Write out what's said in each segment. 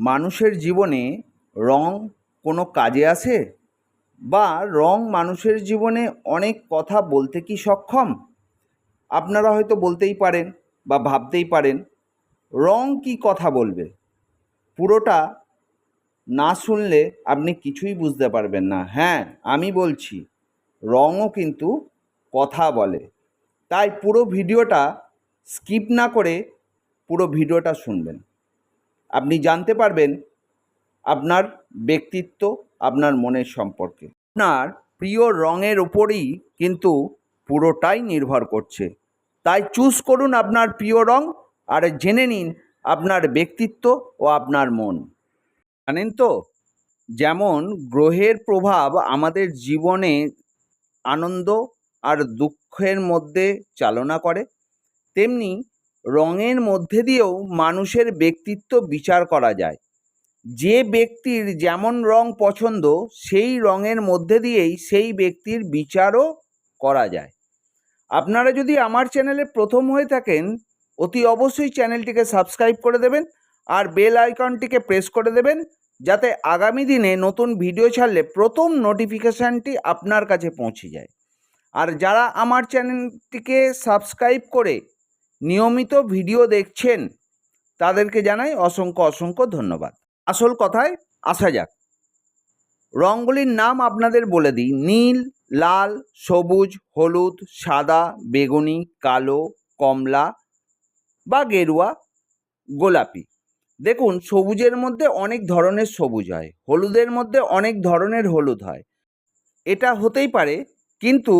মানুষের জীবনে রং কোনো কাজে আসে? বা রং মানুষের জীবনে অনেক কথা বলতে কি সক্ষম? আপনারা হয়তো বলতেই পারেন বা ভাবতেই পারেন, রং কি কথা বলবে? পুরোটা না শুনলে আপনি কিছুই বুঝতে পারবেন না। হ্যাঁ আমি বলছি, রঙও কিন্তু কথা বলে। তাই পুরো ভিডিওটা স্কিপ না করে পুরো ভিডিওটা শুনবেন। আপনি জানতে পারবেন আপনার ব্যক্তিত্ব, আপনার মনের সম্পর্কে। আপনার প্রিয় রঙের উপরই কিন্তু পুরোটাই নির্ভর করছে। তাই চুজ করুন আপনার প্রিয় রং আর জেনে নিন আপনার ব্যক্তিত্ব ও আপনার মন। জানেন তো, যেমন গ্রহের প্রভাব আমাদের জীবনে আনন্দ আর দুঃখের মধ্যে চালনা করে, তেমনি রঙের মধ্যে দিয়েও মানুষের ব্যক্তিত্ব বিচার করা যায়। যে ব্যক্তির যেমন রং পছন্দ, সেই রঙের মধ্যে দিয়েই সেই ব্যক্তির বিচারও করা যায়। আপনারা যদি আমার চ্যানেলে প্রথম হয়ে থাকেন, অতি অবশ্যই চ্যানেলটিকে সাবস্ক্রাইব করে দেবেন আর বেল আইকনটিকে প্রেস করে দেবেন, যাতে আগামী দিনে নতুন ভিডিও ছাড়লে প্রথম নোটিফিকেশানটি আপনার কাছে পৌঁছে যায়। আর যারা আমার চ্যানেলটিকে সাবস্ক্রাইব করে নিয়মিত ভিডিও দেখছেন, তাদেরকে জানাই অসংখ্য অসংখ্য ধন্যবাদ। আসল কথায় আসা যাক। রঙগুলির নাম আপনাদের বলে দিই। নীল, লাল, সবুজ, হলুদ, সাদা, বেগুনি, কালো, কমলা বা গেরুয়া, গোলাপি। দেখুন, সবুজের মধ্যে অনেক ধরনের সবুজ হয়, হলুদের মধ্যে অনেক ধরনের হলুদ হয়। এটা হতেই পারে, কিন্তু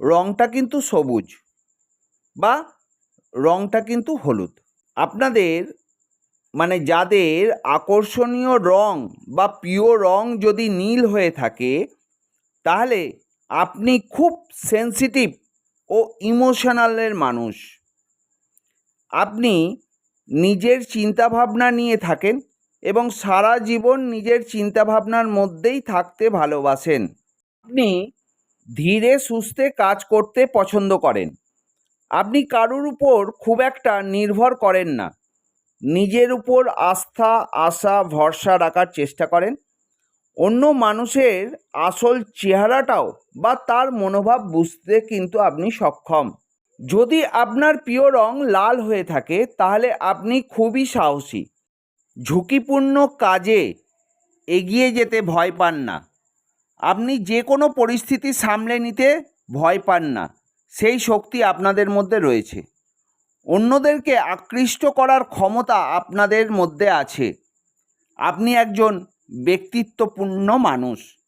রঙটা কিন্তু সবুজ বা রঙটা কিন্তু হলুদ। আপনাদের মানে যাদের আকর্ষণীয় রং বা প্রিয় রং যদি নীল হয়ে থাকে, তাহলে আপনি খুব সেন্সিটিভ ও ইমোশনালের মানুষ। আপনি নিজের চিন্তাভাবনা নিয়ে থাকেন এবং সারা জীবন নিজের চিন্তাভাবনার মধ্যেই থাকতে ভালোবাসেন। আপনি ধীরে সুস্থে কাজ করতে পছন্দ করেন। আপনি কারুর উপর খুব একটা নির্ভর করেন না। নিজের উপর আস্থা, আশা, ভরসা রাখার চেষ্টা করেন। অন্য মানুষের আসল চেহারাটাও বা তার মনোভাব বুঝতে কিন্তু আপনি সক্ষম। যদি আপনার প্রিয় রং লাল হয়ে থাকে, তাহলে আপনি খুবই সাহসী। ঝুঁকিপূর্ণ কাজে এগিয়ে যেতে ভয় পান না। আপনি যে কোনো পরিস্থিতি সামলে নিতে ভয় পান না। সেই শক্তি আপনাদের মধ্যে রয়েছে। অন্যদেরকে আকৃষ্ট করার ক্ষমতা আপনাদের মধ্যে আছে। আপনি একজন ব্যক্তিত্বপূর্ণ মানুষ।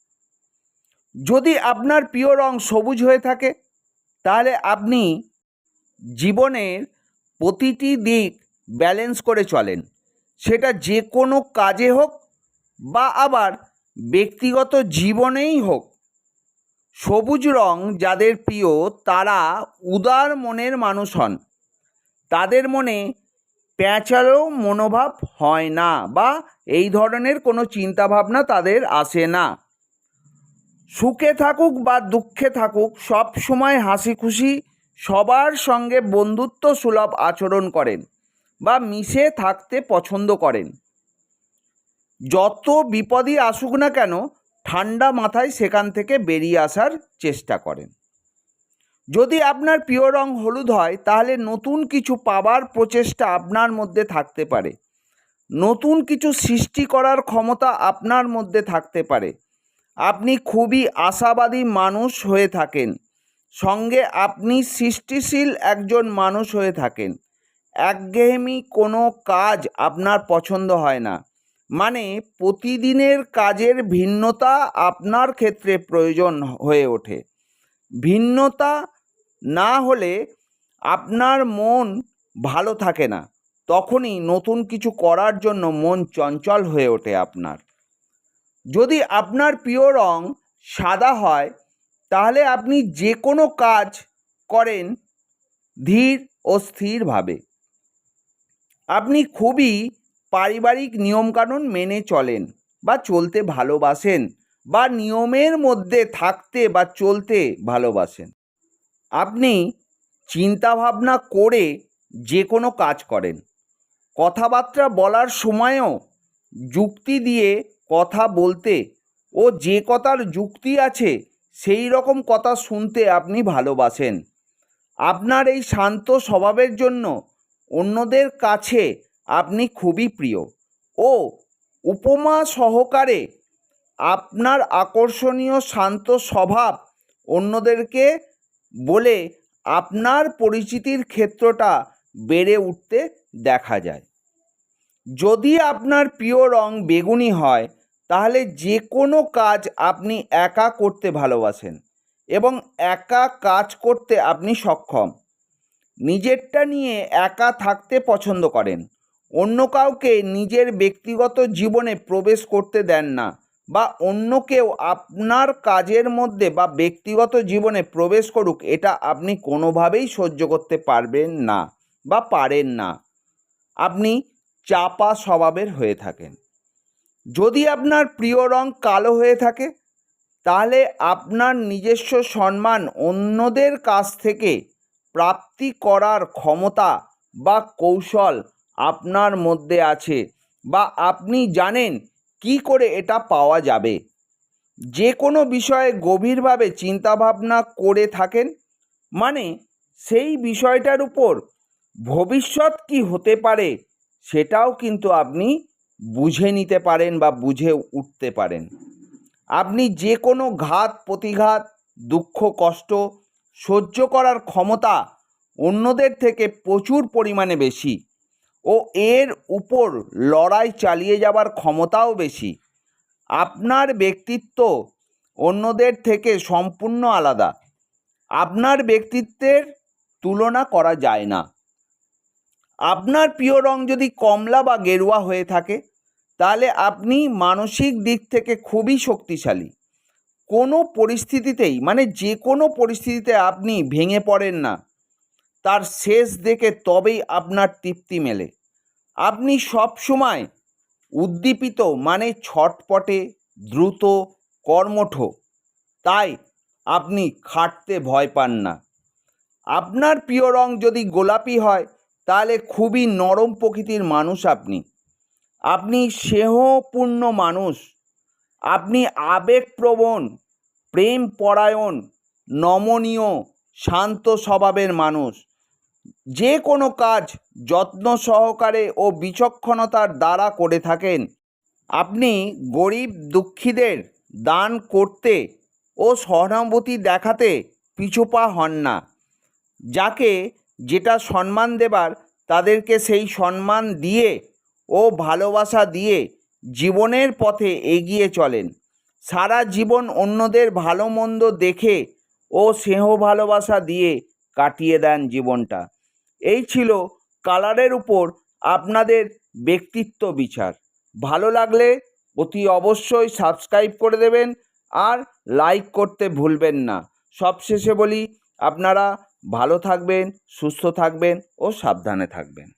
যদি আপনার প্রিয় রং সবুজ হয়ে থাকে, তাহলে আপনি জীবনের প্রতিটি দিক ব্যালেন্স করে চলেন। সেটা যে কোনো কাজে হোক বা আবার ব্যক্তিগত জীবনেই হোক। সবুজ রং যাদের প্রিয়, তারা উদার মনের মানুষ হন। তাদের মনে প্যাঁচালো মনোভাব হয় না বা এই ধরনের কোনো চিন্তাভাবনা তাদের আসে না। সুখে থাকুক বা দুঃখে থাকুক, সব সময় হাসি খুশি সবার সঙ্গে বন্ধুত্ব সুলভ আচরণ করেন বা মিশে থাকতে পছন্দ করেন। যত বিপদই আসুক না কেন ঠান্ডা মাথায় সেখান থেকে বেরিয়ে আসার চেষ্টা করেন। যদি আপনার প্রিয় রং হলুদ হয়, তাহলে নতুন কিছু পাবার প্রচেষ্টা আপনার মধ্যে থাকতে পারে। নতুন কিছু সৃষ্টি করার ক্ষমতা আপনার মধ্যে থাকতে পারে। আপনি খুবই আশাবাদী মানুষ হয়ে থাকেন। সঙ্গে আপনি সৃষ্টিশীল একজন মানুষ হয়ে থাকেন। একঘেয়েমি কোনো কাজ আপনার পছন্দ হয় না। মানে প্রতিদিনের কাজের ভিন্নতা আপনার ক্ষেত্রে প্রয়োজন হয়ে ওঠে। ভিন্নতা না হলে আপনার মন ভালো থাকে না। তখনই নতুন কিছু করার জন্য মন চঞ্চল হয়ে ওঠে আপনার। যদি আপনার প্রিয় রং সাদা হয়, তাহলে আপনি যে কোনো কাজ করেন ধীর ও স্থিরভাবে। আপনি খুবই পারিবারিক নিয়মকানুন মেনে চলেন বা চলতে ভালোবাসেন বা নিয়মের মধ্যে থাকতে বা চলতে ভালোবাসেন। আপনি চিন্তাভাবনা করে যে কোনো কাজ করেন। কথাবার্তা বলার সময়ও যুক্তি দিয়ে কথা বলতে ও যে কথার যুক্তি আছে সেই রকম কথা শুনতে আপনি ভালোবাসেন। আপনার এই শান্ত স্বভাবের জন্য অন্যদের কাছে আপনি খুবই প্রিয়। ও, উপমা সহকারে আপনার আকর্ষণীয় শান্ত স্বভাব অন্যদেরকে বলে আপনার পরিচিতির ক্ষেত্রটা বেড়ে উঠতে দেখা যায়। যদি আপনার প্রিয় রং বেগুনি হয়, তাহলে যে কোনো কাজ আপনি একা করতে ভালোবাসেন এবং একা কাজ করতে আপনি সক্ষম। নিজেরটা নিয়ে একা থাকতে পছন্দ করেন। অন্য কাউকে নিজের ব্যক্তিগত জীবনে প্রবেশ করতে দেন না বা অন্য কেউ আপনার কাজের মধ্যে বা ব্যক্তিগত জীবনে প্রবেশ করুক, এটা আপনি কোনোভাবেই সহ্য করতে পারবেন না বা পারেন না। আপনি চাপা স্বভাবের হয়ে থাকেন। যদি আপনার প্রিয় রং কালো হয়ে থাকে, তাহলে আপনার নিজস্ব সম্মান অন্যদের কাছ থেকে প্রাপ্তি করার ক্ষমতা বা কৌশল আপনার মধ্যে আছে বা আপনি জানেন কি করে এটা পাওয়া যাবে। যে কোনো বিষয়ে গভীরভাবে চিন্তাভাবনা করে থাকেন মানে সেই বিষয়টার উপর ভবিষ্যৎ কি হতে পারে সেটাও কিন্তু আপনি বুঝে নিতে পারেন বা বুঝে উঠতে পারেন। আপনি যে কোনো ঘাত, প্রতিঘাত, দুঃখ, কষ্ট সহ্য করার ক্ষমতা অন্যদের থেকে প্রচুর পরিমাণে বেশি। ও এর উপর লড়াই চালিয়ে যাবার ক্ষমতাও বেশি। আপনার ব্যক্তিত্ব অন্যদের থেকে সম্পূর্ণ আলাদা। আপনার ব্যক্তিত্বের তুলনা করা যায় না। আপনার প্রিয় রং যদি কমলা বা গেরুয়া হয়ে থাকে, তাহলে আপনি মানসিক দিক থেকে খুবই শক্তিশালী। কোনো পরিস্থিতিতেই মানে যে কোনো পরিস্থিতিতে আপনি ভেঙে পড়েন না। তার শেষ দেখে তবেই আপনার তৃপ্তি মেলে। আপনি সব সময় উদ্দীপিত মানে ছটপটে, দ্রুত, কর্মঠ। তাই আপনি খাটতে ভয় পান না। আপনার প্রিয় রং যদি গোলাপি হয়, তাহলে খুবই নরম প্রকৃতির মানুষ আপনি। আপনি স্নেহপূর্ণ মানুষ। আপনি আবেগপ্রবণ প্রেম পরায়ণ নমনীয়, শান্ত স্বভাবের মানুষ। যে কোনো কাজ যত্ন সহকারে ও বিচক্ষণতার দ্বারা করে থাকেন। আপনি গরিব দুঃখীদের দান করতে ও সহানুভূতি দেখাতে পিছুপা হন না। যাকে যেটা সম্মান দেবার, তাদেরকে সেই সম্মান দিয়ে ও ভালোবাসা দিয়ে জীবনের পথে এগিয়ে চলেন। সারা জীবন অন্যদের ভালো মন্দ দেখে ও স্নেহ ভালোবাসা দিয়ে কাটিয়ে দেন জীবনটা। এই ছিল কালারের উপর আপনাদের ব্যক্তিত্ব বিচার। ভালো লাগলে অতি অবশ্যই সাবস্ক্রাইব করে দেবেন আর লাইক করতে ভুলবেন না। সবশেষে বলি, আপনারা ভালো থাকবেন, সুস্থ থাকবেন ও সাবধানে থাকবেন।